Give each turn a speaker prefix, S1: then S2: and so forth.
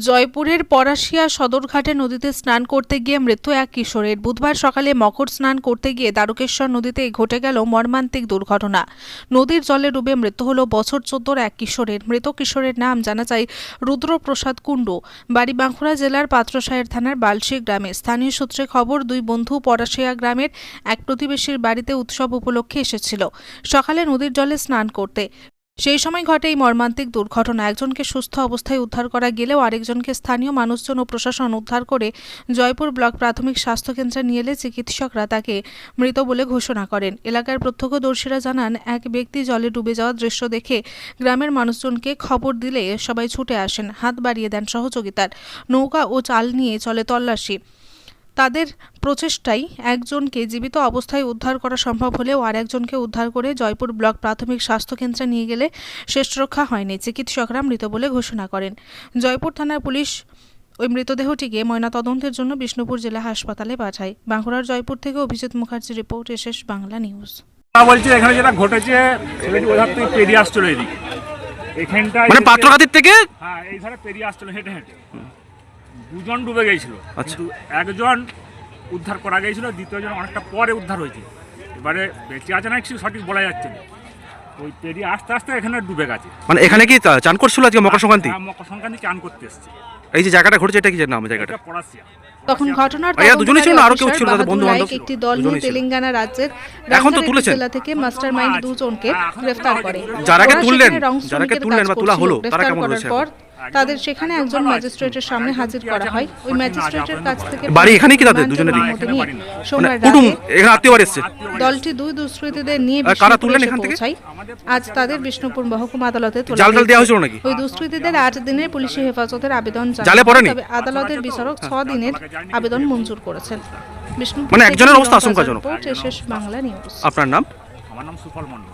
S1: জয়পুরের পরাশিয়া সদরঘাটে নদীতে স্নান করতে গিয়ে মৃত্যু এক কিশোরের। বুধবার সকালে মকর স্নান করতে গিয়ে দ্বারকেশ্বর নদীতে ঘটে গেল মর্মান্তিক দুর্ঘটনা। নদীর জলে ডুবে মৃত্যু হল বছর চোদ্দোর এক কিশোরের। মৃত কিশোরের নাম জানা যায় রুদ্রপ্রসাদ কুণ্ডু। বাড়ি বাঁকুড়া জেলার পাত্রসাহের থানার বালশি গ্রামে। স্থানীয় সূত্রে খবর, দুই বন্ধু পরাশিয়া গ্রামের এক প্রতিবেশীর বাড়িতে উৎসব উপলক্ষে এসেছিল। সকালে নদীর জলে স্নান করতে সেই সময় ঘটে এই মর্মান্তিক দুর্ঘটনা। একজনকে সুস্থ অবস্থায় উদ্ধার করা গেলেও আরেকজনকে স্থানীয় মানুষজন ও প্রশাসন উদ্ধার করে জয়পুর ব্লক প্রাথমিক স্বাস্থ্যকেন্দ্রে নিয়ে এলে চিকিৎসকরা তাকে মৃত বলে ঘোষণা করেন। এলাকার প্রত্যক্ষদর্শীরা জানান, এক ব্যক্তি জলে ডুবে যাওয়ার দৃশ্য দেখে গ্রামের মানুষজনকে খবর দিলে সবাই ছুটে আসেন, হাত বাড়িয়ে দেন সহযোগিতার। নৌকা ও চাল নিয়ে চলে তল্লাশি। তাদের প্রচেষ্টায় একজনকে জীবিত অবস্থায় উদ্ধার করা সম্ভব হলেও আর একজনকে উদ্ধার করে জয়পুর ব্লক প্রাথমিক স্বাস্থ্যকেন্দ্রে নিয়ে গেলে শেষ রক্ষা হয়নি। চিকিৎসকরা মৃত বলে ঘোষণা করেন। জয়পুর থানার পুলিশ ওই মৃতদেহটিকে ময়নাতদন্তের জন্য বিষ্ণুপুর জেলা হাসপাতালে পাঠায়। বাঁকুড়ার জয়পুর থেকে অভিজিৎ মুখার্জি রিপোর্ট এসেস বাংলা নিউজ।
S2: না বলছি এখানে যেটা ঘটেছে ছেলেটি ওধার থেকে পেরিয়ে আসছিল এদিক। এখানটায়
S3: মানে পাত্রঘাতির থেকে?
S2: হ্যাঁ এই ধারে পেরিয়ে আসছিল হেঁটে হেঁটে। দুজন ডুবে গিয়েছিল
S3: আচ্ছা।
S2: কিন্তু একজন উদ্ধার করা গিয়েছিল দ্বিতীয়জন অনেকটা পরে উদ্ধার হয়েছে। এবারে বেঁচে আছে না কিছু সঠিক বলা যাচ্ছে না। ওই পেরিয়ে আস্তে আস্তে এখানে ডুবে গেছে।
S3: মানে এখানে কি চান করছিল আজকে মকর সংক্রান্তি?
S2: হ্যাঁ, মকর সংক্রান্তি চান করতে এসছে।
S3: এই যে জায়গাটা ঘটেছে এটা কি নাম জায়গাটা?
S2: পড়াশিয়া
S1: তখন ঘটনার
S3: ভাইয়া, দুজনেই ছিল? আরও কেউ ছিল? তাদের বন্ধু-বান্ধব
S1: একটি দল নিয়ে। তেলেঙ্গানা রাজ্যের
S3: এখন তো তুলেছেন।
S1: জেলা থেকে মাস্টার মাইন্ড দুজনকে গ্রেফতার করে।
S3: যারাকে তুললেন, যারাকে তুললেন বা তোলা হলো, তারা কেমন রয়েছে
S1: পর তাদের সেখানে একজন ম্যাজিস্ট্রেটের সামনে হাজির করা হয়। ওই ম্যাজিস্ট্রেটের কাছ থেকে
S3: বাড়ি। এখানেই কি তাদের দুজনেরই? মানে
S1: সোমবার
S3: কুটুম এখানে আত্মীয় বাড়ি এসছে
S1: দলটি দুই দুষ্কৃতীদের নিয়ে
S3: কারা তুললেন এখান থেকে?
S1: আজ তাদের বিষ্ণুপুর মহকুমা আদালতে তোলা
S3: জাল
S1: হয়েছে।
S3: দেওয়া হয়েছিল নাকি?
S1: ওই দুষ্কৃতীদের আট দিনের পুলিশি হেফাজতের আবেদন
S3: জালে পড়েনি?
S1: তবে আদালতের বিচারক ছ দিনের আবেদন মঞ্জুর করেছেন। বিষ্ণুপুর
S3: মানে একজনের অবস্থা আশঙ্কাজনক।
S1: শেষ বাংলা নিউজ।
S3: আপনার নাম?
S2: আমার নাম সুফল মণ্ডল।